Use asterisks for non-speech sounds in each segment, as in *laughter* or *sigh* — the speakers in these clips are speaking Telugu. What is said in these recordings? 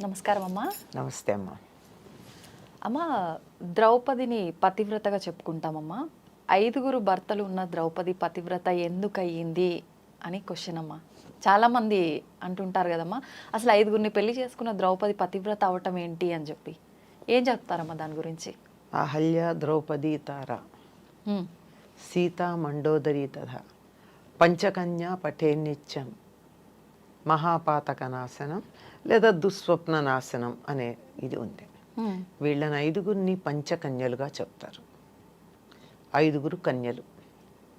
నమస్కారం అమ్మా. నమస్తే అమ్మా. అమ్మ ద్రౌపదిని పతివ్రతగా చెప్పుకుంటామమ్మా. ఐదుగురు భర్తలు ఉన్న ద్రౌపది పతివ్రత ఎందుకు అయ్యింది అని క్వశ్చన్ అమ్మా. చాలామంది అంటుంటారు కదమ్మా అసలు ఐదుగురిని పెళ్ళి చేసుకున్న ద్రౌపది పతివ్రత అవటం ఏంటి? అని చెప్పి. ఏం చెప్తారమ్మా దాని గురించి? అహల్య ద్రౌపది తార. సీత మండోదరి తథ. పంచకన్య పఠే నిత్యం మహాపాతక నాశనం లేదా దుస్వప్న నాశనం అనే ఇది ఉంది. వీళ్ళని ఐదుగురిని పంచకన్యలుగా చెప్తారు ఐదుగురు కన్యలు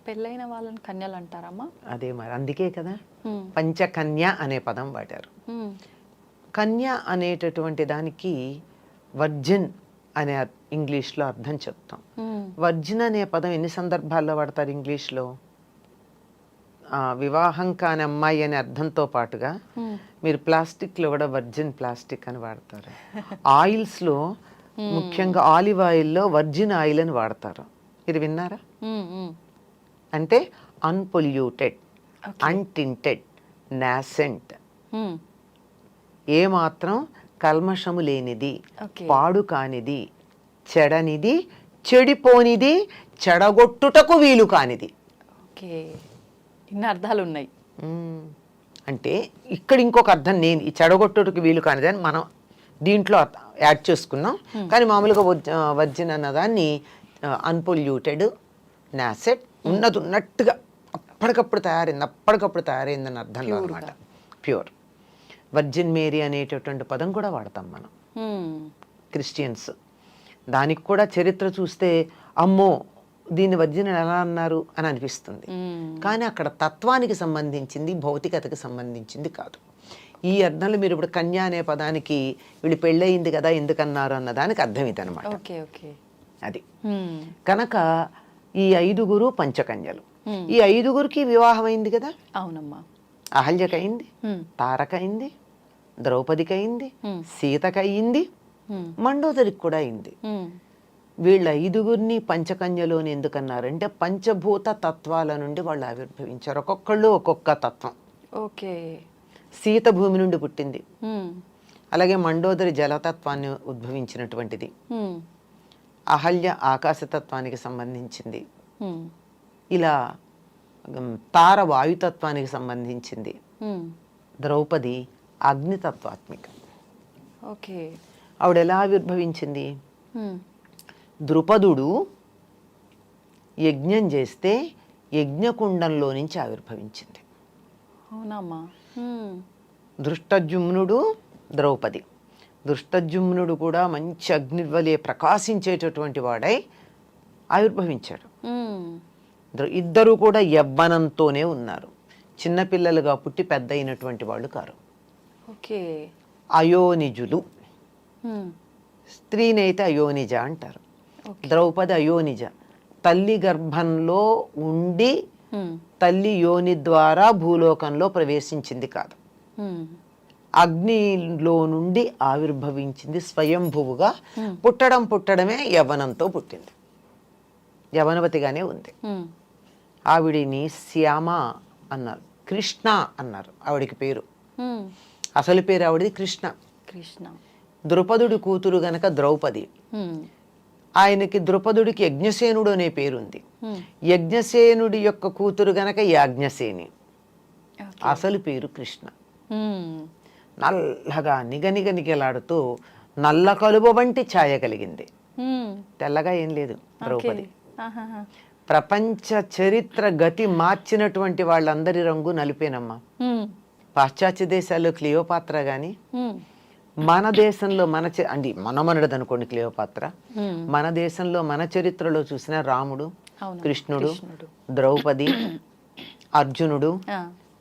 పెళ్ళైన వాళ్ళని కన్యలు అంటారమ్మా అదే మరి అందుకే కదా. పంచకన్య అనే పదం వాడారు. కన్య అనేటటువంటి దానికి వర్జిన్ అనే ఇంగ్లీష్లో అర్థం చెప్తాం. వర్జిన్ అనే పదం ఎన్ని సందర్భాల్లో వాడతారు ఇంగ్లీష్లో వివాహం కాని అమ్మాయి అనే అర్థంతో పాటుగా. మీరు ప్లాస్టిక్లో కూడా వర్జిన్ ప్లాస్టిక్ అని వాడతారు. ఆయిల్స్లో ముఖ్యంగా ఆలివ్ ఆయిల్లో వర్జిన్ ఆయిల్ అని వాడతారు. మీరు విన్నారా. అంటే అన్పొల్యూటెడ్ అన్టింటెడ్ నాసెంట్. ఏమాత్రం కల్మషము లేనిది పాడు కానిది చెడనిది చెడిపోనిది చెడగొట్టుటకు వీలు కానిది. ఓకే. ఇన్ని అర్థాలు ఉన్నాయి. అంటే ఇక్కడ ఇంకొక అర్థం నేను ఈ చెడగొట్టుటకు వీలు కానిది అని మనం దీంట్లో అర్థ- యాడ్ చేసుకున్నాం. కానీ మామూలుగా వర్జ- వర్జిన్ అన్నదాన్ని అన్పొల్యూటెడ్ నాసెట్ ఉన్నది ఉన్నట్టుగా అప్పటికప్పుడు తయారైంది అప్పటికప్పుడు తయారైందని అర్థంలో అనమాట ప్యూర్. వర్జిన్ మేరీ అనేటటువంటి పదం కూడా వాడతాం మనం. క్రిస్టియన్స్. దానికి కూడా చరిత్ర చూస్తే అమ్మో దీన్ని వర్జిన్ ఎలా అన్నారు అని అనిపిస్తుంది. కానీ అక్కడ తత్వానికి సంబంధించింది భౌతికతకి సంబంధించింది కాదు ఈ అర్థంలో మీరు ఇప్పుడు కన్య అనే పదానికి వీళ్ళు పెళ్ళయింది కదా ఎందుకన్నారు అన్న దానికి అర్థం ఇదనమాట అది. కనుక ఈ ఐదుగురు పంచకన్యలు. ఈ ఐదుగురికి వివాహం అయింది కదా అవునమ్మా. తారకయింది ద్రౌపదికయింది Hmm. సీతకయింది. మండోదరికి కూడా అయింది. వీళ్ళ ఐదుగురిని పంచకన్యలోని ఎందుకన్నారంటే పంచభూత తత్వాల నుండి వాళ్ళు ఆవిర్భవించారు. ఒక్కొక్కళ్ళు ఒక్కొక్క తత్వం. ఓకే. సీత భూమి నుండి పుట్టింది. అలాగే మండోదరి జలతత్వాన్ని ఉద్భవించినటువంటిది. అహల్య ఆకాశతత్వానికి సంబంధించింది. ఇలా తార వాయుతత్వానికి సంబంధించింది. ద్రౌపది అగ్నితత్వాత్మిక. ఓకే. ఆవిడ ఎలా ఆవిర్భవించింది. ద్రుపదుడు యజ్ఞం చేస్తే యజ్ఞకుండంలో నుంచి ఆవిర్భవించింది. అవునమ్మా. దృష్టజుమ్నుడు ద్రౌపది. దృష్టజుమ్నుడు కూడా మంచి అగ్నివలే ప్రకాశించేటటువంటి వాడై ఆవిర్భవించాడు. ఇద్దరు కూడా యవ్వనంతోనే ఉన్నారు. చిన్నపిల్లలుగా పుట్టి పెద్ద అయినటువంటి వాళ్ళు కారు. ఓకే. అయోనిజులు. స్త్రీనైతే అయోనిజ అంటారు. ద్రౌపది అయోనిజ. తల్లి గర్భంలో ఉండి. తల్లి యోని ద్వారా భూలోకంలో ప్రవేశించింది కాదు. అగ్నిలో నుండి ఆవిర్భవించింది స్వయంభువుగా పుట్టడం పుట్టడమే యవ్వనంతో పుట్టింది. యవనవతిగానే ఉంది. ఆవిడిని శ్యామ అన్నారు. కృష్ణ అన్నారు ఆవిడికి పేరు. అసలు పేరు ఆవిడది కృష్ణ. కృష్ణ. ద్రుపదుడి కూతురు గనక ద్రౌపది. ఆయనకి ద్రుపదుడికి యజ్ఞసేనుడు అనే పేరుంది. యజ్ఞసేనుడి యొక్క కూతురు గనక యాజ్ఞసేని. అసలు పేరు కృష్ణ. నల్లగా నిగనిగ నిగలాడుతూ నల్ల కలువ వంటి ఛాయ కలిగింది. తెల్లగా ఏం లేదు ద్రౌపది. ప్రపంచ చరిత్ర గతి మార్చినటువంటి వాళ్ళందరి రంగు నలిపేనమ్మా. పాశ్చాత్య దేశాల్లో క్లియోపాత్ర హ్మ్. మన దేశంలో మన అంటే మనమనడది అనుకోండి క్లియోపాత్ర. మన దేశంలో మన చరిత్రలో చూసిన రాముడు. కృష్ణుడు. ద్రౌపది అర్జునుడు.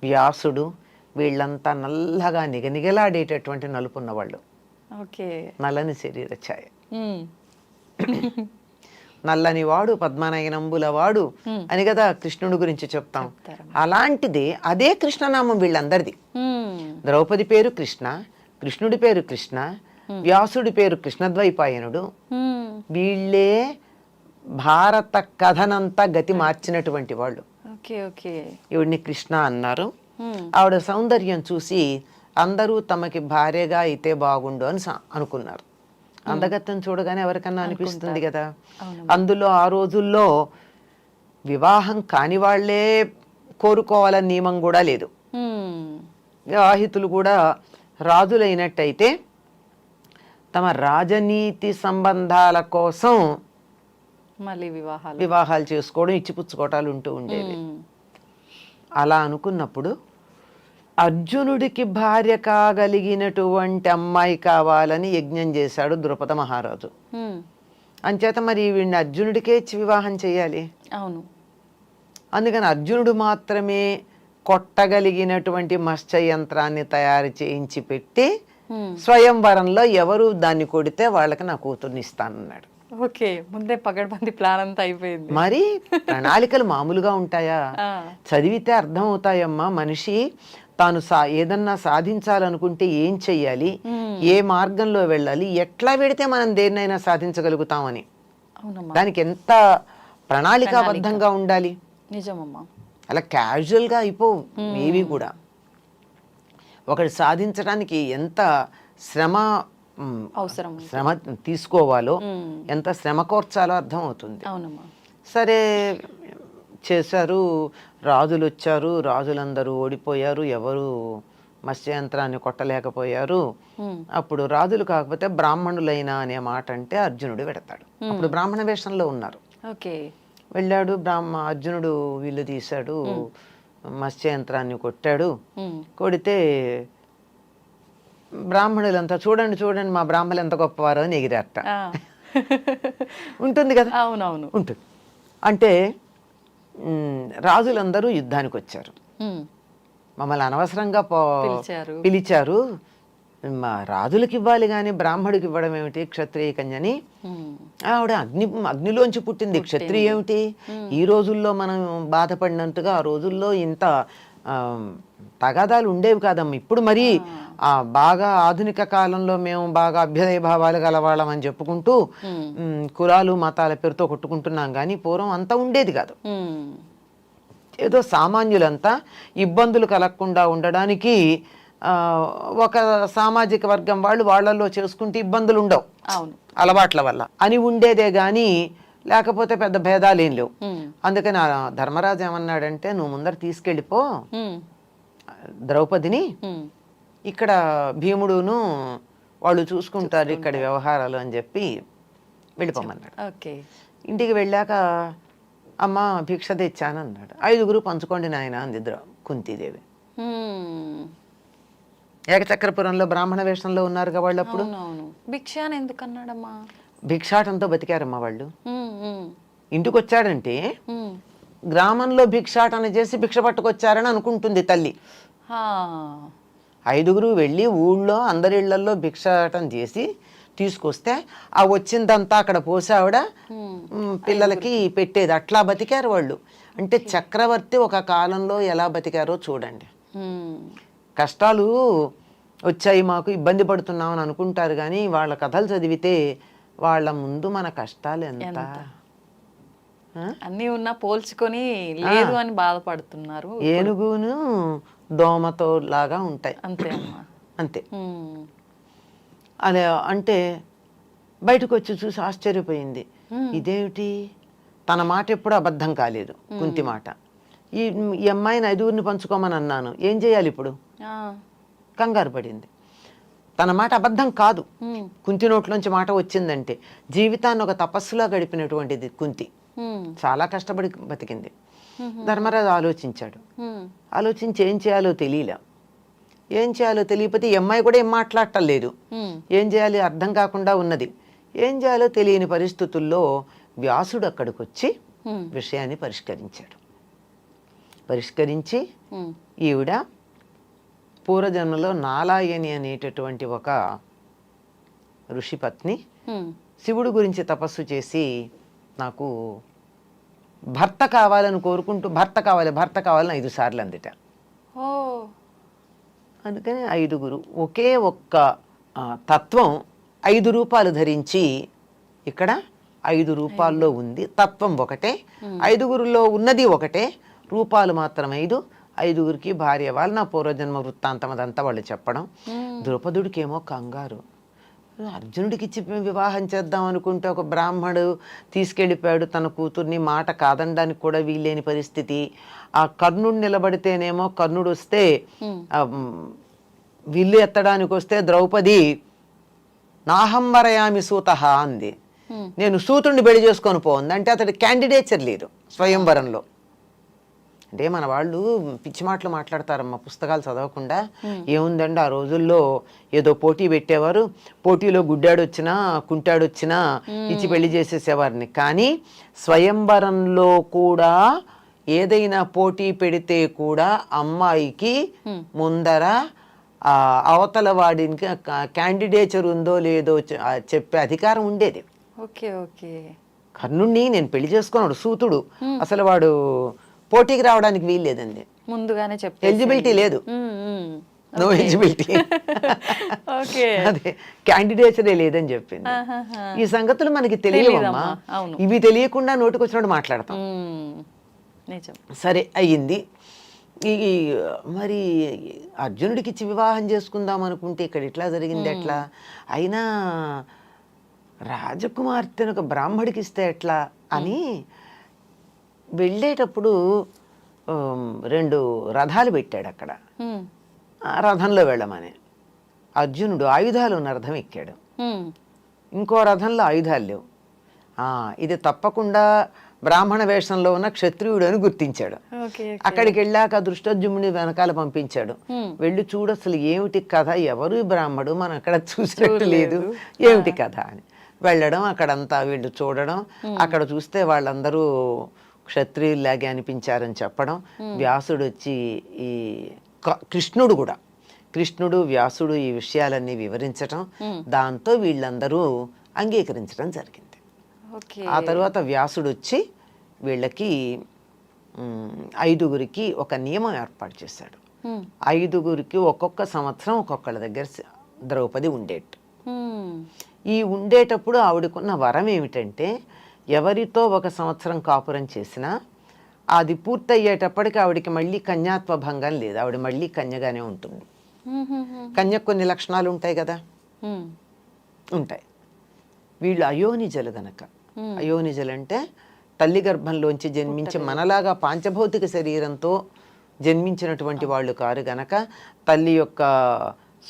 వ్యాసుడు వీళ్ళంతా నల్లగా నిగనిగలాడేటటువంటి నలుపున్న వాళ్ళు ఓకే నల్లని శరీర ఛాయ. నల్లని వాడు పద్మనయనంబుల వాడు. అని కదా కృష్ణుడి గురించి చెప్తాం. అలాంటిదే అదే కృష్ణనామం వీళ్ళందరిది. ద్రౌపది పేరు కృష్ణ కృష్ణుడి పేరు కృష్ణ వ్యాసుడి పేరు కృష్ణద్వైపాయనుడు. వీళ్ళే భారత కథనంతా గతి మార్చినటువంటి వాళ్ళు. ఈవిడిని కృష్ణ అన్నారు. ఆవిడ సౌందర్యం చూసి అందరూ తమకి భార్యగా అయితే బాగుండు అని అనుకున్నారు. అందగత్తం చూడగానే ఎవరికన్నా అనిపిస్తుంది కదా. అందులో ఆ రోజుల్లో వివాహం కాని వాళ్ళే కోరుకోవాలని నియమం కూడా లేదు. వివాహితులు కూడా రాజులైనట్టయితే తమ రాజనీతి సంబంధాల కోసం మళ్ళీ వివాహాలు. వివాహాలు చేసుకోవడం ఇచ్చిపుచ్చుకోవటాలు ఉంటూ ఉండేవి. అలా అనుకున్నప్పుడు అర్జునుడికి భార్య కాగలిగినటువంటి అమ్మాయి కావాలని యజ్ఞం చేశాడు ద్రుపద మహారాజు. అంచేత మరి వీడిని అర్జునుడికే ఇచ్చి వివాహం చేయాలి? అవును. అందుకని అర్జునుడు మాత్రమే కొట్టగలిగినటువంటి మత్స్య యంత్రాన్ని తయారు చేయించి పెట్టి. స్వయంవరంలో ఎవరు దాన్ని కొడితే వాళ్ళకి నా కూతుర్ని ఇస్తానన్నాడు. ఓకే ముందే పగడ్బంది ప్లాన్ అంతా అయిపోయింది. మరి ప్రణాళికలు మామూలుగా ఉంటాయా. చదివితే అర్థం అవుతాయమ్మా మనిషి. తాను సా ఏదన్నా సాధించాలనుకుంటే ఏం చెయ్యాలి? ఏ మార్గంలో వెళ్ళాలి? ఎట్లా వెడితే మనం దేన్నైనా సాధించగలుగుతామని. దానికి ఎంత ప్రణాళికాబద్ధంగా ఉండాలి? నిజమమ్మా. అలా క్యాజువల్గా అయిపోవు ఏవి కూడా. ఒకటి సాధించడానికి ఎంత శ్రమ అవసరం శ్రమ తీసుకోవాలో. ఎంత శ్రమ కోర్చాలో అర్థం అవుతుంది సరే చేశారు రాజులు వచ్చారు రాజులందరూ ఓడిపోయారు ఎవరు మత్స్యయంత్రాన్ని కొట్టలేకపోయారు. అప్పుడు రాజులు కాకపోతే బ్రాహ్మణులైనా అనే మాట అంటే అర్జునుడు పెడతాడు అప్పుడు బ్రాహ్మణ వేషంలో ఉన్నారు. ఓకే. వెళ్ళాడు బ్రాహ్మ అర్జునుడు వీళ్ళు తీశాడు మత్స్యయంత్రాన్ని కొట్టాడు. కొడితే బ్రాహ్మణులంతా చూడండి చూడండి మా బ్రాహ్మణులు ఎంత గొప్పవారు అని ఎగిరారట ఆ. ఉంటుంది కదా అవునవును ఉంటుంది అంటే రాజులందరూ యుద్ధానికి వచ్చారు. మమ్మల్ని అనవసరంగా పో పిలిచారు. మా రాజులకి ఇవ్వాలి కానీ బ్రాహ్మడికి ఇవ్వడం ఏమిటి? క్షత్రియ కన్యని. ఆవిడ అగ్ని అగ్నిలోంచి పుట్టింది. క్షత్రియ ఏమిటి? ఈ రోజుల్లో మనం బాధపడినట్టుగా ఆ రోజుల్లో ఇంత తగాదాలు ఉండేవి కాదమ్మా. ఇప్పుడు మరి ఆ. బాగా ఆధునిక కాలంలో మేము బాగా అభ్యుదయ భావాలు గలవాళ్ళం అని చెప్పుకుంటూ కులాలు మతాల పేరుతో కొట్టుకుంటున్నాం కానీ పూర్వం అంతా ఉండేది కాదు. ఏదో సామాన్యులంతా ఇబ్బందులు కలగకుండా ఉండడానికి ఒక సామాజిక వర్గం వాళ్ళు వాళ్ళల్లో చేసుకుంటే ఇబ్బందులు ఉండవు. అవును. అలవాట్ల వల్ల. అని ఉండేదే గాని లేకపోతే పెద్ద భేదాలు ఏం లేవు. అందుకని ధర్మరాజు ఏమన్నాడంటే నువ్వు ముందర తీసుకెళ్ళిపో. ద్రౌపదిని. ఇక్కడ భీముడును వాళ్ళు చూసుకుంటారు ఇక్కడ వ్యవహారాలు అని చెప్పి వెళ్ళిపోమన్నాడు. ఓకే. ఇంటికి వెళ్ళాక అమ్మ భిక్ష తెచ్చాను అన్నాడు ఐదుగురు పంచుకోండి నాయన అంది ద్రౌ కుంతీదేవి. ఏకచక్రపురంలో బ్రాహ్మణ వేషంలో ఉన్నారు వాళ్ళు అప్పుడు భిక్ష అని ఎందుకు అన్నాడమ్మా భిక్షాటంతో బతికారమ్మా వాళ్ళు. ఇంటికి వచ్చాడంటే. గ్రామంలో భిక్షాటన చేసి భిక్ష పట్టుకొచ్చారని అనుకుంటుంది తల్లి. ఐదుగురు వెళ్ళి ఊళ్ళో అందరి ఇళ్ళలో భిక్షాటన చేసి తీసుకొస్తే ఆ వచ్చిందంతా అక్కడ పోసి ఆవిడ హ్మ్. మ్, పిల్లలకి పెట్టేది అట్లా బతికారు వాళ్ళు అంటే చక్రవర్తి ఒక కాలంలో ఎలా బతికారో చూడండి. కష్టాలు వచ్చాయి మాకు ఇబ్బంది పడుతున్నామని అనుకుంటారు కానీ వాళ్ళ కథలు చదివితే వాళ్ళ ముందు మన కష్టాలు ఎంత? అన్నీ ఉన్నా పోల్చుకొని లేదు అని బాధపడుతున్నారు. ఏనుగును దోమతో లాగా ఉంటాయి. అంతే అంతే. అలా అంటే బయటకు వచ్చి చూసి ఆశ్చర్యపోయింది. ఇదేమిటి? తన మాట ఎప్పుడు అబద్ధం కాలేదు కుంతి మాట. ఈ అమ్మాయిని ఐదుగురిని పంచుకోమని అన్నాను. ఏం చేయాలి ఇప్పుడు. కంగారు పడింది తన మాట అబద్ధం కాదు. కుంతి నోట్లోంచి మాట వచ్చిందంటే జీవితాన్ని ఒక తపస్సులా గడిపినటువంటిది కుంతి. చాలా కష్టపడి బతికింది ధర్మరాజు ఆలోచించాడు. ఆలోచించి ఏం చేయాలో తెలియలే ఏం చేయాలో తెలియకపోతే ఈ అమ్మాయి కూడా ఏం మాట్లాడటం లేదు. ఏం చేయాలి అర్థం కాకుండా ఉన్నది ఏం చేయాలో తెలియని పరిస్థితుల్లో వ్యాసుడు అక్కడికి వచ్చి. విషయాన్ని పరిష్కరించాడు పరిష్కరించి. ఈవిడ పూర్వజన్మలో నాలాయని అనేటటువంటి ఒక ఋషిపత్ని హ్మ్. శివుడు గురించి తపస్సు చేసి నాకు భర్త కావాలని కోరుకుంటూ భర్త కావాలి భర్త కావాలని ఐదు సార్లు అందిట అందుకని ఐదుగురు ఒకే ఒక్క తత్వం ఐదు రూపాలు ధరించి ఇక్కడ ఐదు రూపాల్లో ఉంది. తత్వం ఒకటే ఐదుగురులో ఉన్నది ఒకటే రూపాలు మాత్రం ఐదు ఐదుగురికి భార్య వాళ్ళు నా పూర్వజన్మ వృత్తాంతం అదంతా వాళ్ళు చెప్పడం. ద్రౌపదుడికి ఏమో కంగారు. అర్జునుడికి ఇచ్చి వివాహం చేద్దాం అనుకుంటే ఒక బ్రాహ్మడు తీసుకెళ్ళిపోయాడు తన కూతుర్ని. మాట కాదనడానికి కూడా వీల్లేని పరిస్థితి. ఆ కర్ణుడు నిలబడితేనేమో కర్ణుడు వస్తే విల్లు ఎత్తడానికి వస్తే ద్రౌపది నాహంవరయామి సూత అంది. నేను సూతుడిని పెళ్ళి చేసుకొని పోంది అంటే అతడి క్యాండిడేచర్ లేదు స్వయంవరంలో. అంటే మన వాళ్ళు పిచ్చి మాటలు మాట్లాడతారమ్మా పుస్తకాలు చదవకుండా. ఏముందండి ఆ రోజుల్లో ఏదో పోటీ పెట్టేవారు. పోటీలో గుడ్డాడు వచ్చినా కుంటాడు వచ్చినా ఇచ్చి పెళ్ళి చేసేసేవారిని. కానీ స్వయంవరంలో కూడా ఏదైనా పోటీ పెడితే కూడా అమ్మాయికి ముందర అవతల వాడికి క్యాండిడేచర్ ఉందో లేదో చెప్పే అధికారం ఉండేది. Okay okay. కర్ణుణ్ణి నేను పెళ్ళి చేసుకున్నాడు సూతుడు. అసలు వాడు పోటీకి రావడానికి వీల్లేదండి. ముందుగానే చెప్తే ఎలిజిబిలిటీ లేదు. నో ఎలిజిబిలిటీ *laughs* అదే క్యాండిడేచరే లేదని చెప్పింది. ఈ సంగతులు మనకి తెలియవమ్మా. ఇవి తెలియకుండా నోటికి వచ్చినట్టు మాట్లాడతాం సరే అయ్యింది. ఈ ఈ మరి అర్జునుడికి ఇచ్చి వివాహం చేసుకుందాం అనుకుంటే ఇక్కడ ఇట్లా జరిగింది ఎట్లా? అయినా రాజకుమార్తెను ఒక బ్రాహ్మడికి ఇస్తే ఎట్లా అని వెళ్ళేటప్పుడు రెండు రథాలు పెట్టాడు అక్కడ. రథంలో వెళ్ళమని. అర్జునుడు ఆయుధాలు ఉన్న రథం ఎక్కాడు. ఇంకో రథంలో ఆయుధాలు లేవు. ఆ, ఇది తప్పకుండా బ్రాహ్మణ వేషంలో ఉన్న క్షత్రియుడు అని గుర్తించాడు. అక్కడికి వెళ్ళాక దృష్టోద్యుముని వెనకాల పంపించాడు. వెళ్ళి చూడు అసలు ఏమిటి కథ? ఎవరు బ్రాహ్మడు? మనం అక్కడ చూసినట్టు లేదు. ఏమిటి కథ అని. వెళ్ళడం అక్కడంతా వీళ్ళు చూడడం అక్కడ చూస్తే వాళ్ళందరూ క్షత్రియుల్లాగే అనిపించారని చెప్పడం వ్యాసుడు వచ్చి ఈ కృష్ణుడు కూడా. కృష్ణుడు వ్యాసుడు ఈ విషయాలన్నీ వివరించటం దాంతో వీళ్ళందరూ అంగీకరించడం జరిగింది. ఆ తర్వాత వ్యాసుడు వచ్చి వీళ్ళకి ఐదుగురికి ఒక నియమం ఏర్పాటు చేశాడు. ఐదుగురికి ఒక్కొక్క సంవత్సరం ఒక్కొక్కళ్ళ దగ్గర ద్రౌపది ఉండేట్టు. ఈ ఉండేటప్పుడు ఆవిడకున్న వరం ఏమిటంటే ఎవరితో ఒక సంవత్సరం కాపురం చేసినా అది పూర్తయ్యేటప్పటికి ఆవిడకి మళ్ళీ కన్యాత్వ భంగం లేదు. ఆవిడ మళ్ళీ కన్యగానే ఉంటుంది. కన్యకు కొన్ని లక్షణాలు ఉంటాయి కదా. ఉంటాయి. వీళ్ళు అయోనిజలు గనక. అయోనిజలు అంటే తల్లి గర్భంలోంచి జన్మించి మనలాగా పాంచభౌతిక శరీరంతో జన్మించినటువంటి వాళ్ళు కారు గనక తల్లి యొక్క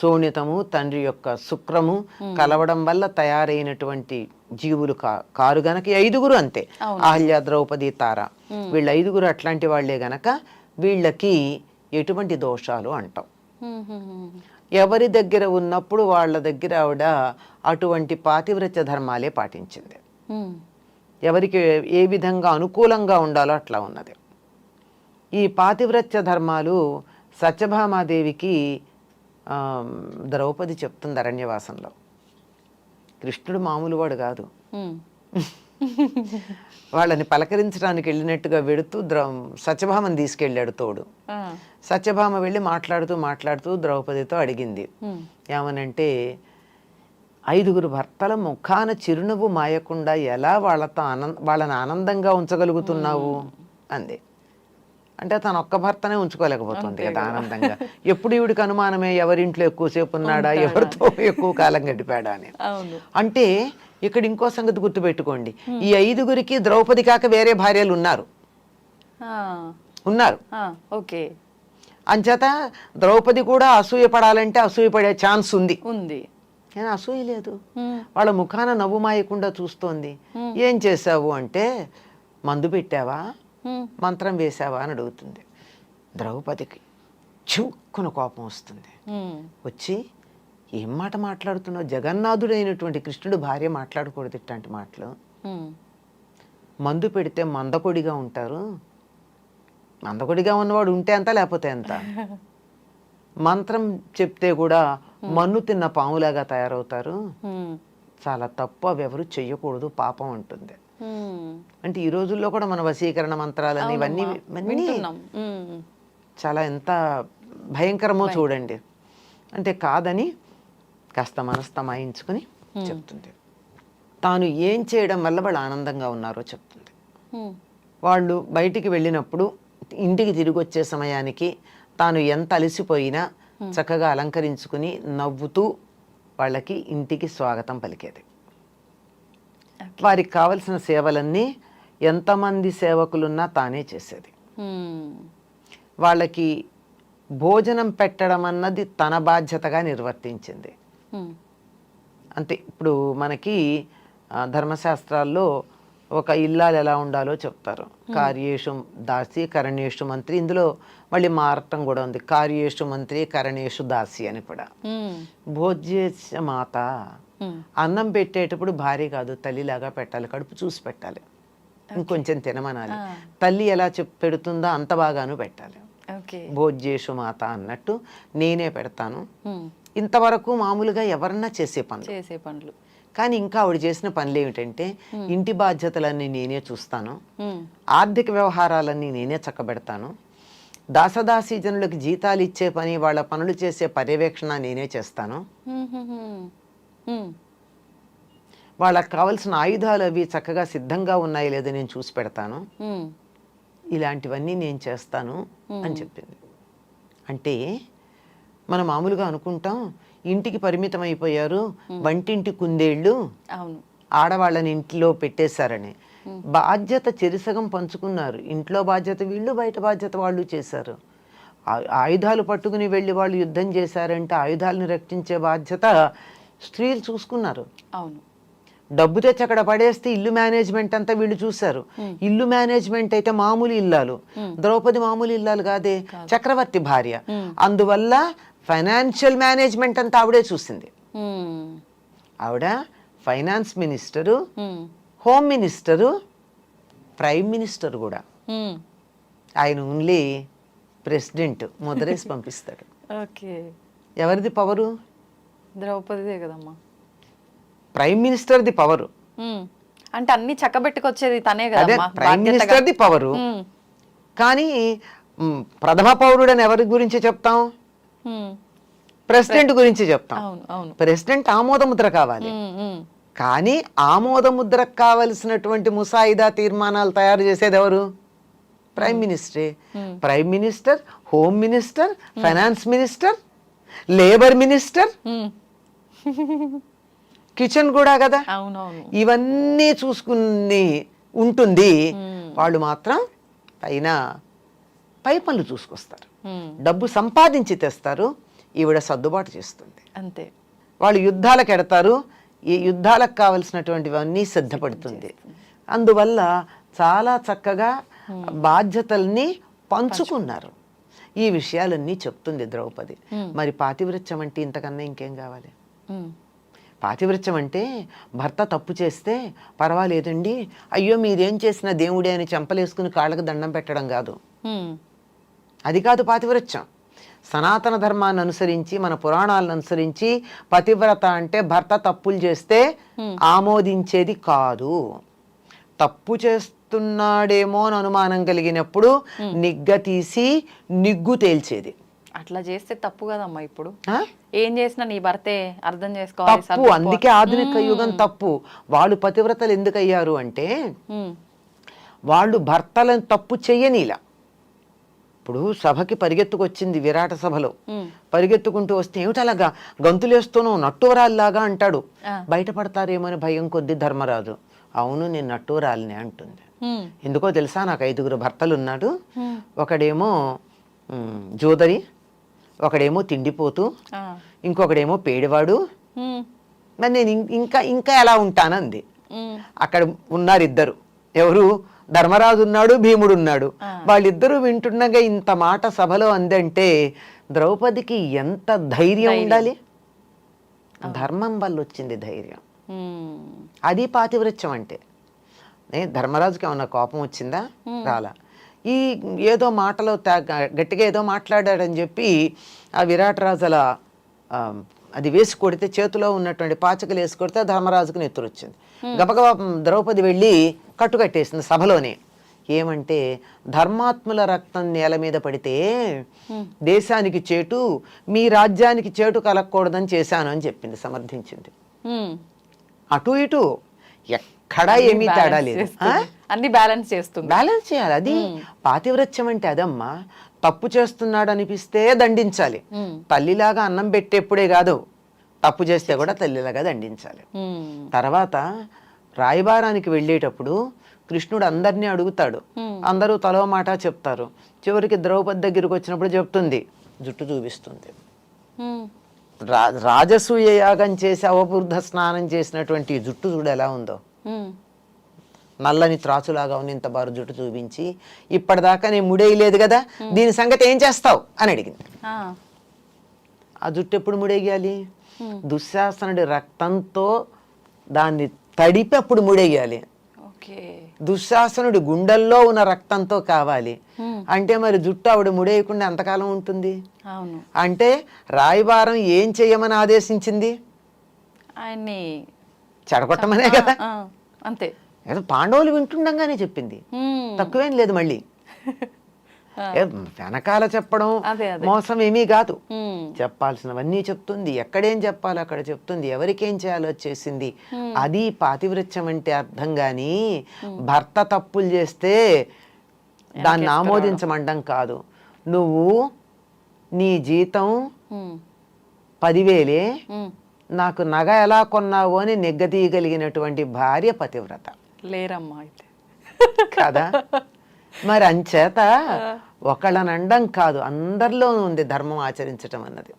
శోణితము తండ్రి యొక్క శుక్రము కలవడం వల్ల తయారైనటువంటి జీవులు కా కారు గనక ఐదుగురు అంతే. ఆహ్య ద్రౌపది తార. వీళ్ళ ఐదుగురు అట్లాంటి వాళ్ళే గనక వీళ్ళకి ఎటువంటి దోషాలు అంటాం. ఎవరి దగ్గర ఉన్నప్పుడు వాళ్ళ దగ్గర ఆవిడ అటువంటి పాతివ్రత్య ధర్మాలే పాటించింది. ఎవరికి ఏ విధంగా అనుకూలంగా ఉండాలో అట్లా ఉన్నది. ఈ పాతివ్రత్య ధర్మాలు సత్యభామాదేవికి ద్రౌపది చెప్తుంది అరణ్యవాసంలో. కృష్ణుడు మామూలు వాడు కాదు. *laughs* వాళ్ళని పలకరించడానికి వెళ్ళినట్టుగా వెడుతూ ద్రౌ సత్యభామని తీసుకెళ్ళాడు తోడు. సత్యభామ వెళ్ళి మాట్లాడుతూ మాట్లాడుతూ ద్రౌపదితో అడిగింది. ఏమనంటే ఐదుగురు భర్తల ముఖాన చిరునవ్వు మాయకుండా ఎలా వాళ్ళతో ఆనంద వాళ్ళని ఆనందంగా ఉంచగలుగుతున్నావు? అంది. అంటే తన ఒక్క భర్తనే ఉంచుకోలేకపోతుంది కదా. ఆనందంగా ఎప్పుడు ఈవిడికి అనుమానమే ఎవరింట్లో ఎక్కువసేపు ఉన్నాడా ఎవరితో ఎక్కువ కాలం గడిపాడా అని. అంటే ఇక్కడ ఇంకో సంగతి గుర్తుపెట్టుకోండి. ఈ ఐదుగురికి ద్రౌపది కాక వేరే భార్యలు ఉన్నారు. ఉన్నారు. ఓకే. అంచేత ద్రౌపది కూడా అసూయపడాలంటే అసూయపడే ఛాన్స్ ఉంది. ఉంది. కానీ అసూయ లేదు. వాళ్ళ ముఖాన నవ్వు మాయకుండా చూస్తోంది. ఏం చేసావు అంటే మందు పెట్టావా. మంత్రం వేసావా అని అడుగుతుంది ద్రౌపదికి చిక్కున కోపం వస్తుంది. వచ్చి ఏం మాట మాట్లాడుతున్నావు జగన్నాథుడైనటువంటి కృష్ణుడు భార్య మాట్లాడకూడదు ఇట్లాంటి మాటలు. మందు పెడితే మందకొడిగా ఉంటారు మందకొడిగా ఉన్నవాడు ఉంటే అంత లేకపోతే ఎంత మంత్రం చెప్తే కూడా మన్ను తిన్న పాములాగా తయారవుతారు. చాలా తప్పు అవి ఎవరు చెయ్యకూడదు పాపం ఉంటుంది. అంటే ఈ రోజుల్లో కూడా మన వశీకరణ మంత్రాలని ఇవన్నీ. చాలా ఎంత భయంకరమో చూడండి. అంటే కాదని కాస్త మనస్తమాయించుకుని చెప్తుంది. తాను ఏం చేయడం వల్ల వాళ్ళు ఆనందంగా ఉన్నారో చెప్తుంది. వాళ్ళు బయటికి వెళ్ళినప్పుడు ఇంటికి తిరిగి వచ్చే సమయానికి తాను ఎంత అలసిపోయినా చక్కగా అలంకరించుకుని నవ్వుతూ వాళ్ళకి ఇంటికి స్వాగతం పలికేది. వారికి కావలసిన సేవలన్నీ ఎంతమంది సేవకులున్నా తానే చేసేది హ్మ్. వాళ్ళకి భోజనం పెట్టడం అన్నది తన బాధ్యతగా నిర్వర్తించింది హ్మ్. అంతే ఇప్పుడు మనకి ధర్మశాస్త్రాల్లో ఒక ఇల్లాలు ఎలా ఉండాలో చెప్తారు కార్యేషు దాసి కరణేషు మంత్రి ఇందులో మళ్ళీ మారటం కూడా ఉంది కార్యేషు మంత్రి కరణేషు దాసి అని కూడా. భోజ్యేశ మాత. అన్నం పెట్టేటప్పుడు భార్య కాదు తల్లిలాగా పెట్టాలి కడుపు చూసి పెట్టాలి. ఇంకొంచెం తినమనాలి. ఆ. తల్లి ఎలా చెప్ పెడుతుందో అంత బాగాను పెట్టాలి. ఓకే భోజ్యేషు మాత అన్నట్టు నేనే పెడతాను. హ్మ్. ఇంతవరకు మామూలుగా ఎవరన్నా చేసే పనులు. చేసే పనులు. కానీ ఇంకా ఆవిడ చేసిన పనులు ఏమిటంటే ఇంటి బాధ్యతలన్నీ నేనే చూస్తాను. ఆర్థిక వ్యవహారాలన్నీ నేనే చక్కబెడతాను. దాసదాసీ జనులకు జీతాలు ఇచ్చే పని వాళ్ళ పనులు చేసే పర్యవేక్షణ నేనే చేస్తాను. వాళ్ళకి కావలసిన ఆయుధాలు అవి చక్కగా సిద్ధంగా ఉన్నాయో లేదో నేను చూసి పెడతాను. ఇలాంటివన్నీ నేను చేస్తాను అని చెప్పింది. అంటే మనం మామూలుగా అనుకుంటాం ఇంటికి పరిమితం అయిపోయారు వంటింటి కుందేళ్ళు ఆడవాళ్ళని ఇంట్లో పెట్టేశారని. బాధ్యత చెరిసగం పంచుకున్నారు. ఇంట్లో బాధ్యత వీళ్ళు బయట బాధ్యత వాళ్ళు చేశారు. ఆయుధాలు పట్టుకుని వెళ్ళి వాళ్ళు యుద్ధం చేశారంటే ఆయుధాలను రక్షించే బాధ్యత స్త్రీలు చూసుకున్నారు. అవును. డబ్బు తెచ్చి అక్కడ పడేస్తే ఇల్లు మేనేజ్మెంట్ అంతా వీళ్ళు చూశారు. ఇల్లు మేనేజ్మెంట్ అయితే మామూలు ఇల్లాలు. ద్రౌపది మామూలు ఇల్లాలు కాదే? చక్రవర్తి భార్య. అందువల్ల ఫైనాన్షియల్ మేనేజ్మెంట్ అంతా ఆవిడే చూసింది. ఆవిడ finance minister hmm. Minister prime minister కూడా. ఆయన ఓన్లీ ప్రెసిడెంట్ ముద్రేసి *laughs* పంపిస్తాడు. ఓకే. ఎవరిది పవరు? ద్రౌపదిదే కదమ్మా ప్రైమ్ మినిస్టర్ది పవరు హ్మ్. అంటే అన్ని చక్కబెట్టుకొచ్చేది తనే అదే కదమ్మా ప్రైమ్ బాధ్యతగా. మినిస్టర్ది పవరు. కానీ ప్రథమ పౌరుడని ఎవరి గురించి చెప్తాం. ప్రెసిడెంట్ గురించి చెప్తాం అవును ప్రెసిడెంట్ ఆమోద ముద్ర కావాలి. కానీ ఆమోద ముద్రకు కావలసినటువంటి ముసాయిదా తీర్మానాలు తయారు చేసేది ఎవరు prime మినిస్టరే prime minister home minister finance minister labour minister. Kitchen కూడా కదా? ఇవన్నీ చూసుకుని ఉంటుంది. వాళ్ళు మాత్రం పైన పై పనులు చూసుకొస్తారు. డబ్బు సంపాదించి తెస్తారు. ఈవిడ సర్దుబాటు చేస్తుంది. అంతే. వాళ్ళు యుద్ధాలకు ఎడతారు. ఈ యుద్ధాలకు కావలసినటువంటివన్నీ సిద్ధపడుతుంది. అందువల్ల చాలా చక్కగా బాధ్యతల్ని పంచుకున్నారు. ఈ విషయాలన్నీ చెప్తుంది ద్రౌపది. మరి పాతివృత్యం అంటే ఇంతకన్నా ఇంకేం కావాలి. పాతివృత్యం అంటే భర్త తప్పు చేస్తే పర్వాలేదండి. అయ్యో మీరేం చేసిన దేవుడే అని చెంపలేసుకుని కాళ్ళకు దండం పెట్టడం కాదు. అది కాదు పాతివ్రత్యం సనాతన ధర్మాన్ని అనుసరించి మన పురాణాలను అనుసరించి పతివ్రత అంటే భర్త తప్పులు చేస్తే ఆమోదించేది కాదు. తప్పు చేస్తున్నాడేమో అని అనుమానం కలిగినప్పుడు నిగ్గ తీసి నిగ్గు తేల్చేది. అట్లా చేస్తే తప్పు కదమ్మా ఇప్పుడు? ఏం చేసినా నీ భర్తే అర్థం చేసుకోవాలి తప్పు అందుకే ఆధునిక యుగం తప్పు. వాళ్ళు పతివ్రతలు ఎందుకు అయ్యారు అంటే. వాళ్ళు భర్తలను తప్పు చెయ్యనీలా. ఇప్పుడు సభకి పరిగెత్తుకొచ్చింది విరాట సభలో. పరిగెత్తుకుంటూ వస్తే ఏమిటలాగా గంతులేస్తూను నట్టూరాల్లాగా అంటాడు. బయటపడతారేమని భయం కొద్ది ధర్మరాజు. అవును నేను నట్టూరాలిని అంటుంది. ఎందుకో తెలుసా నాకు ఐదుగురు భర్తలు ఉన్నాడు ఒకడేమో జోదరి ఒకడేమో తిండిపోతూ. ఇంకొకడేమో పేడివాడు. మరి నేను ఇంకా ఇంకా ఎలా ఉంటానంది. అక్కడ ఉన్నారు ఇద్దరు ఎవరు? ధర్మరాజు ఉన్నాడు భీముడు ఉన్నాడు. వాళ్ళిద్దరూ వింటుండగా ఇంత మాట సభలో అందంటే ద్రౌపదికి ఎంత ధైర్యం ఉండాలి? ధర్మం వల్ల వచ్చింది ధైర్యం. అది పాతివృత్యం అంటే. ధర్మరాజుకి ఏమన్నా కోపం వచ్చిందా? రాలా. ఈ ఏదో మాటలో తా- గట్టిగా ఏదో మాట్లాడాడని చెప్పి ఆ విరాటరాజు అలా ఆ, అది వేసి కొడితే చేతిలో ఉన్నటువంటి పాచకలు వేసి కొడితే ధర్మరాజుకు నెత్తురు వచ్చింది గబగబా ద్రౌపది వెళ్ళి కట్టుకట్టేసింది సభలోనే. ఏమంటే ధర్మాత్ముల రక్తం నేల మీద పడితే దేశానికి చేటు మీ రాజ్యానికి చేటు కలగకూడదని చేశాను అని చెప్పింది సమర్థించింది. అటు ఇటు కడాయి ఏమీ తేడా లేదు? అన్ని బ్యాలెన్స్ చేస్తుంది. బ్యాలెన్స్ చేయాలి. అది పాతివ్రత్యం అంటే అదమ్మా తప్పు చేస్తున్నాడు అనిపిస్తే దండించాలి. తల్లిలాగా అన్నం పెట్టేప్పుడే కాదు తప్పు చేస్తే కూడా తల్లిలాగా దండించాలి. తర్వాత రాయబారానికి వెళ్ళేటప్పుడు కృష్ణుడు అందరినీ అడుగుతాడు. అందరూ తలో మాట చెప్తారు. చివరికి ద్రౌపది దగ్గరికి వచ్చినప్పుడు చెప్తుంది జుట్టు చూపిస్తుంది. రా రాజసూయ యాగం చేసి అవబుద్ధ స్నానం చేసినటువంటి జుట్టు చూడు ఎలా ఉందో. నల్లని త్రాచులాగా ఉన్న ఇంత బారు జుట్టు చూపించి ఇప్పటిదాకా నేను ముడేయలేదు కదా దీని సంగతి ఏం చేస్తావు? అని అడిగింది. ఆ. జుట్టు ఎప్పుడు ముడేయాలి దుశ్శాసనుడి రక్తంతో దాన్ని తడిపి అప్పుడు ముడేయాలి దుశ్శాసనుడి గుండెల్లో ఉన్న రక్తంతో కావాలి. అంటే మరి జుట్టు ఆవిడ ముడేయకుండా ఎంతకాలం ఉంటుంది? అంటే రాయబారం ఏం చేయమని ఆదేశించింది? ఆయన్ని చెడగొట్టమనే కదా. అంతే. ఏదో పాండవులు వింటుండగానే చెప్పింది. తక్కువేం లేదు మళ్ళీ. వెనకాల చెప్పడం. మోసం ఏమీ కాదు. చెప్పాల్సినవన్నీ చెప్తుంది. ఎక్కడేం చెప్పాలో అక్కడ చెప్తుంది. ఎవరికేం చేయాలో చేసింది. అది పాతివృత్యం అంటే అర్థం గాని భర్త తప్పులు చేస్తే దాన్ని ఆమోదించమండం కాదు. నువ్వు నీ జీతం. పదివేలే. నాకు నగ ఎలా కొన్నావు అని నెగ్గదీయగలిగినటువంటి భార్య పతివ్రత. లేరమ్మా అయితే. కదా? మరి అంచేత ఒకళ్ళని అండం కాదు అందరిలో ఉంది ధర్మం ఆచరించటం అన్నది.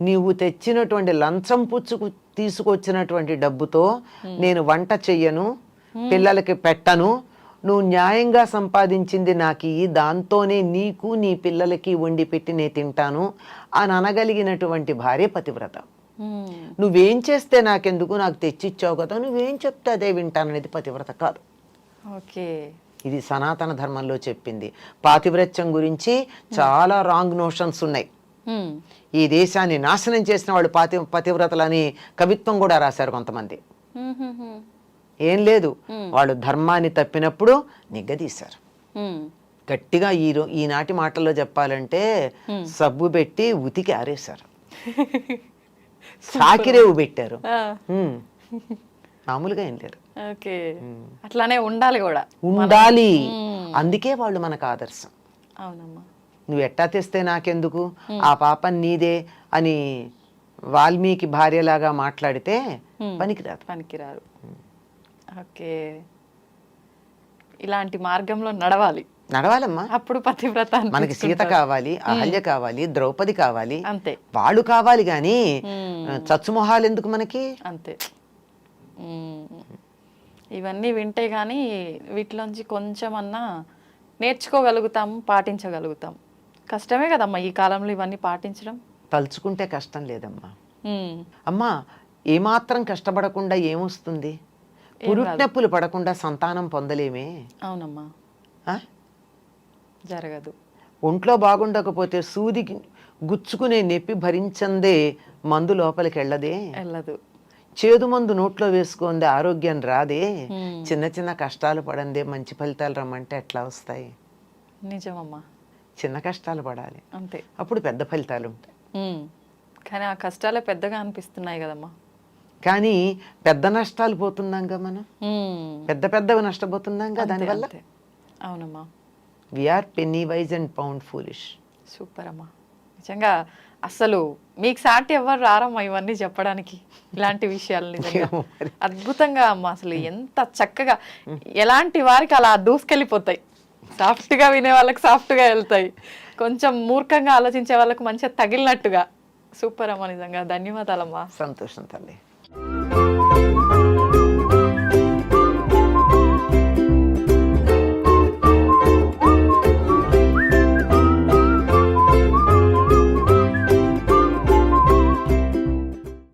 నీవు తెచ్చినటువంటి లంచం పుచ్చుకు తీసుకొచ్చినటువంటి డబ్బుతో నేను వంట చెయ్యను పిల్లలకి పెట్టను నువ్వు న్యాయంగా సంపాదించింది నాకు ఇయ్యి దాంతోనే నీకు నీ పిల్లలకి వండి పెట్టి నేను తింటాను అని అనగలిగినటువంటి భార్య పతివ్రత. నువ్వేం చేస్తే నాకెందుకు నాకు తెచ్చిచ్చావు కదా నువ్వేం చెప్తే అదే వింటాననేది పతివ్రత కాదు. ఓకే. ఇది సనాతన ధర్మంలో చెప్పింది. పాతివ్రత్యం గురించి చాలా రాంగ్ నోషన్స్ ఉన్నాయి. మ్మ్. ఈ దేశాన్ని నాశనం చేసిన వాళ్ళు పాతి పతివ్రతలని కవిత్వం కూడా రాశారు కొంతమంది. మ్మ్. ఏం లేదు. వాళ్ళు ధర్మాన్ని తప్పినప్పుడు నిగ్గదీశారు. గట్టిగా ఈ ఈనాటి మాటల్లో చెప్పాలంటే సబ్బు పెట్టి ఉతికి ఆరేశారు. *laughs* సాకిరేవు పెట్టారు. మామూలుగా ఏం లేదు ఓకే. అట్లానే ఉండాలి కూడా. ఉండాలి. అందుకే వాళ్ళు మనకు ఆదర్శం. అవునమ్మా. నువ్వు ఎట్టా తెస్తే నాకెందుకు? ఆ పాప నీదే అని వాల్మీకి భార్యలాగా మాట్లాడితే పనికిరాదు. పనికిరారు. ఓకే. ఇలాంటి మార్గంలో నడవాలి. నడవాలమ్మా. అప్పుడు పతివ్రత మనకి సీత కావాలి అహల్య కావాలి ద్రౌపది కావాలి. అంతే. వాళ్ళు కావాలి కానీ చచ్చుమొహాలు ఎందుకు మనకి? అంతే. ఇవన్నీ వింటే కానీ వీటిలోంచి కొంచెం అన్నా నేర్చుకోగలుగుతాం పాటించగలుగుతాం. కష్టమే కదమ్మా ఈ కాలంలో ఇవన్నీ పాటించడం? తలుచుకుంటే కష్టం లేదమ్మా. మ్మ్. అమ్మా ఏమాత్రం కష్టపడకుండా ఏమొస్తుంది? పురుట్నొప్పులు పడకుండా సంతానం పొందలేమే. అవునమ్మా? జరగదు. ఒంట్లో బాగుండకపోతే సూదికి గుచ్చుకునే నొప్పి భరించందే మందు లోపలికి వెళ్ళదే. వెళ్ళదు. చేదు మందు నోట్లో వేసుకుందే ఆరోగ్యం రాదే. చిన్న చిన్న కష్టాలు పడందే మంచి ఫలితాలు రమ్మంటే ఎట్లా వస్తాయి? నిజమమ్మా. చిన్న కష్టాలు పడాలి. అంతే. అప్పుడు పెద్ద ఫలితాలు ఉంటాయి. కానీ ఆ కష్టాలే పెద్దగా అనిపిస్తున్నాయి కదమ్మా. కానీ పెద్ద నష్టాలు పోతున్నాంగా మనం. పెద్ద పెద్దవి నష్టపోతున్నాంగా అంతే, దానివల్ల. అవునమ్మా. We are penny wise and pound foolish super అమ్మా. నిజంగా అసలు మీకు సాటి ఎవరు రారమ్మా ఇవన్నీ చెప్పడానికి. ఇలాంటి విషయాలు నిజంగా. ఏమో మరి. అద్భుతంగా అమ్మా అసలు ఎంత చక్కగా. ఎలాంటి వారికి అలా దూసుకెళ్ళిపోతాయి. సాఫ్ట్గా వినే వాళ్ళకి సాఫ్ట్గా వెళ్తాయి. కొంచెం మూర్ఖంగా ఆలోచించే వాళ్ళకి మంచిగా తగిలినట్టుగా. సూపర్ అమ్మా నిజంగా. ధన్యవాదాలమ్మా. సంతోషం తల్లి.